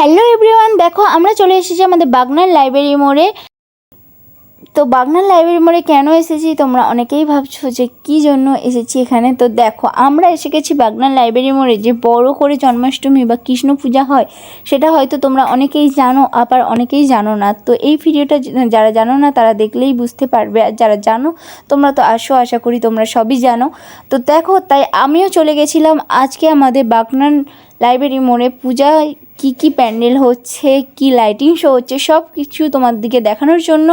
Hello everyone, দেখো আমরা চলে এসেছি আমাদের বাগনার লাইব্রেরি মোড়ে। তো বাগনার লাইব্রেরি মোড়ে কেন এসেছি? তোমরা অনেকেই ভাবছ যে কী জন্য এসেছি এখানে? তো দেখো, আমরা এসে গেছি বাগনার লাইব্রেরি মোড়ে যে বড় করে জন্মাষ্টমী বা কৃষ্ণ পূজা হয়, সেটা হয়তো তোমরা অনেকেই জানো, আবার অনেকেই জানো না। তো এই ভিডিওটা যারা জানো না, তারা দেখলেই বুঝতে পারবে। আর যারা জানো, তোমরা তো আসো, আশা করি তোমরা সবই জানো। তো দেখো, তাই আমিও চলে গেছিলাম আজকে আমাদের বাগনার লাইব্রেরি মোড়ে পূজায় কী কী প্যান্ডেল হচ্ছে, কি লাইটিং শো হচ্ছে সব কিছু তোমার দিকে দেখানোর জন্য।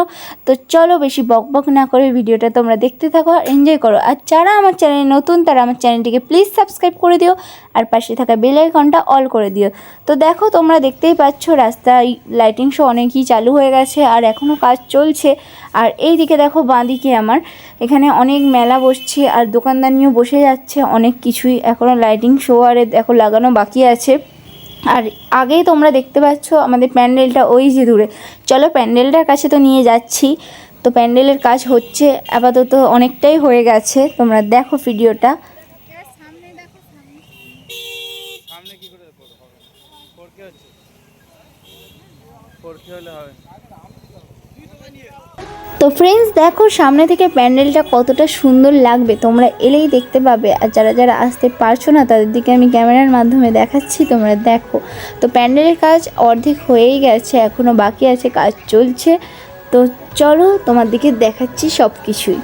তো চলো বেশি বকবক না করে ভিডিওটা তোমরা দেখতে থাকো আর এনজয় করো। আর যারা আমার চ্যানেলে নতুন, তারা আমার চ্যানেলটিকে প্লিজ সাবস্ক্রাইব করে দিও আর পাশে থাকা বেল আইকনটা অল করে দিও। তো দেখো, তোমরা দেখতেই পাচ্ছ রাস্তায় লাইটিং শো অনেকই চালু হয়ে গেছে আর এখনও কাজ চলছে। আর এই দিকে দেখো বাঁদিকে আমার, এখানে অনেক মেলা বসছে আর দোকানদানিও বসে যাচ্ছে, অনেক কিছুই এখনও লাইটিং শো আর দেখো লাগানো বাকি আছে। আর আগেই তোমরা দেখতে পাচ্ছ আমাদের প্যান্ডেলটা ওই যে দূরে। চলো প্যান্ডেলটার কাছে তো নিয়ে যাচ্ছি। তো প্যান্ডেলের কাজ হচ্ছে আপাতত অনেকটাই হয়ে গেছে। তোমরা দেখো ভিডিওটা। হবে। তো ফ্রেন্ডস দেখো সামনে থেকে প্যান্ডেলটা কতটা সুন্দর লাগবে। তোমরা এলেই দেখতে পাবে। আর যারা যারা আসতে পারছ না, তাদের দিকে আমি ক্যামেরার মাধ্যমে দেখাচ্ছি, তোমরা দেখো। তো প্যান্ডেলের কাজ অর্ধেক হয়েই গেছে এখনও বাকি আছে, কাজ চলছে। তো চলো তোমার দিকে দেখাচ্ছি সব কিছুই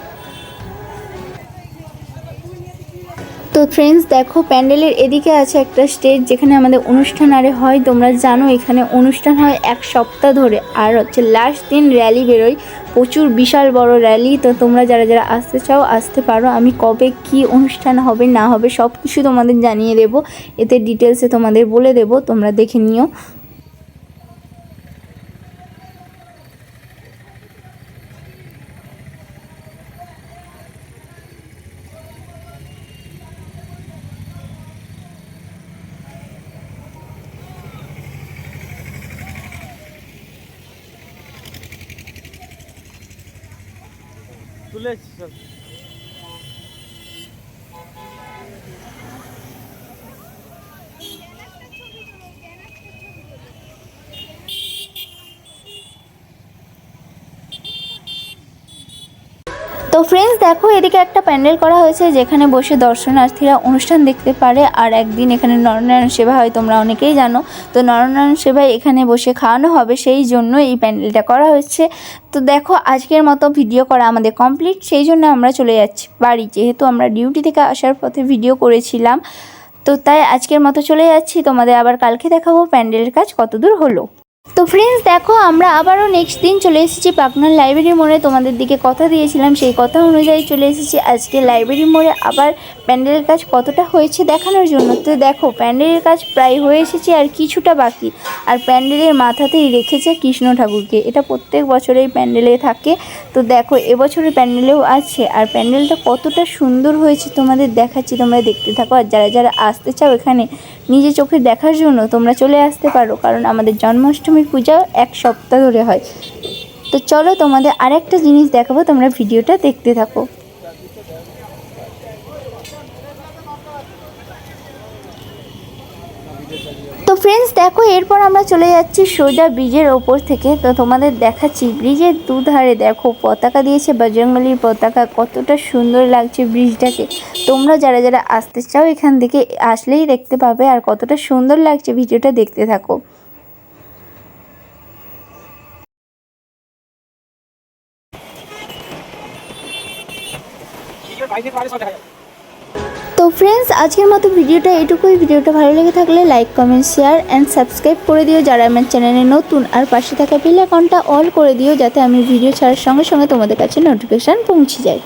তো ফ্রেন্ডস দেখো, প্যান্ডেলের এদিকে আছে একটা স্টেজ যেখানে আমাদের অনুষ্ঠান, আরে হয়, তোমরা জানো, এখানে অনুষ্ঠান হয় এক সপ্তাহ ধরে। আর হচ্ছে লাস্ট দিন র্যালি বেরোয়, প্রচুর বিশাল বড় র্যালি তো তোমরা যারা যারা আসতে চাও, আসতে পারো। আমি কবে কি অনুষ্ঠান হবে, না হবে সব কিছু তোমাদের জানিয়ে দেবো। এতে ডিটেলসে তোমাদের বলে দেবো, তোমরা দেখে নিও। তুলে এসছি সব তো ফ্রেন্ডস দেখো, এদিকে একটা প্যান্ডেল করা হয়েছে যেখানে বসে দর্শনার্থীরা অনুষ্ঠান দেখতে পারে। আর একদিন এখানে নরনারায়ণ সেবা হয়, তোমরা অনেকেই জানো। তো নরনারায়ণ সেবায় এখানে বসে খাওয়ানো হবে, সেই জন্য এই প্যান্ডেলটা করা হচ্ছে তো দেখো, আজকের মতো ভিডিও করা আমাদের কমপ্লিট সেই জন্য আমরা চলে যাচ্ছি বাড়ি। যেহেতু আমরা ডিউটি থেকে আসার পথে ভিডিও করেছিলাম, তো তাই আজকের মতো চলে যাচ্ছি। তোমাদের আবার কালকে দেখাবো প্যান্ডেলের কাজ কতদূর হলো। তো ফ্রেন্ডস দেখো, আমরা আবারও নেক্সট দিন চলে এসেছি পাকনার লাইব্রেরি মোড়ে। তোমাদের দিকে কথা দিয়েছিলাম, সেই কথা অনুযায়ী চলে এসেছি আজকে লাইব্রেরি মোড়ে। আবার প্যান্ডেলের কাজ কতটা হয়েছে দেখানোর জন্য? তো দেখো, প্যান্ডেলের কাজ প্রায় হয়ে এসেছে আর কিছুটা বাকি। আর প্যান্ডেলের মাথাতেই রেখেছে কৃষ্ণ ঠাকুরকে। এটা প্রত্যেক বছরেই প্যান্ডেলে থাকে। তো দেখো এবছরের প্যান্ডেলেও আছে। আর প্যান্ডেলটা কতটা সুন্দর হয়েছে তোমাদের দেখাচ্ছি, তোমরা দেখতে থাকো। আর যারা যারা আসতে চাও এখানে নিজে চোখে দেখার জন্য তোমরা চলে আসতে পারো। কারণ আমাদের জন্মাষ্টমীর পূজা এক সপ্তাহ ধরে হয়। তো চলো তোমাদের আরেকটা জিনিস দেখাবো, তোমরা ভিডিওটা দেখতে থাকো। তো ফ্রেন্ডস দেখো, এরপর আমরা চলে যাচ্ছি সোজা ব্রিজের ওপর থেকে। তো তোমাদের দেখাচ্ছি ব্রিজের দুধারে, দেখো, পতাকা দিয়েছে বজরংবলির পতাকা, কতটা সুন্দর লাগছে ব্রিজটাকে। তোমরা যারা যারা আসতে চাও এখান থেকে আসলেই দেখতে পাবে আর কতটা সুন্দর লাগছে ভিডিওটা দেখতে থাকো। তো ফ্রেন্ডস আজকের মতো ভিডিওটা এটুকুই ভিডিওটা ভালো লেগে থাকলে like comment share and subscribe করে দিও। যারা আমার চ্যানেলে নতুন, আর পাশে থাকা বেল অ্যাকাউন্টটা অল করে দিও, যাতে আমি ভিডিও ছাড়ার সঙ্গে সঙ্গে তোমাদের কাছে নোটিফিকেশান পৌঁছে যায়।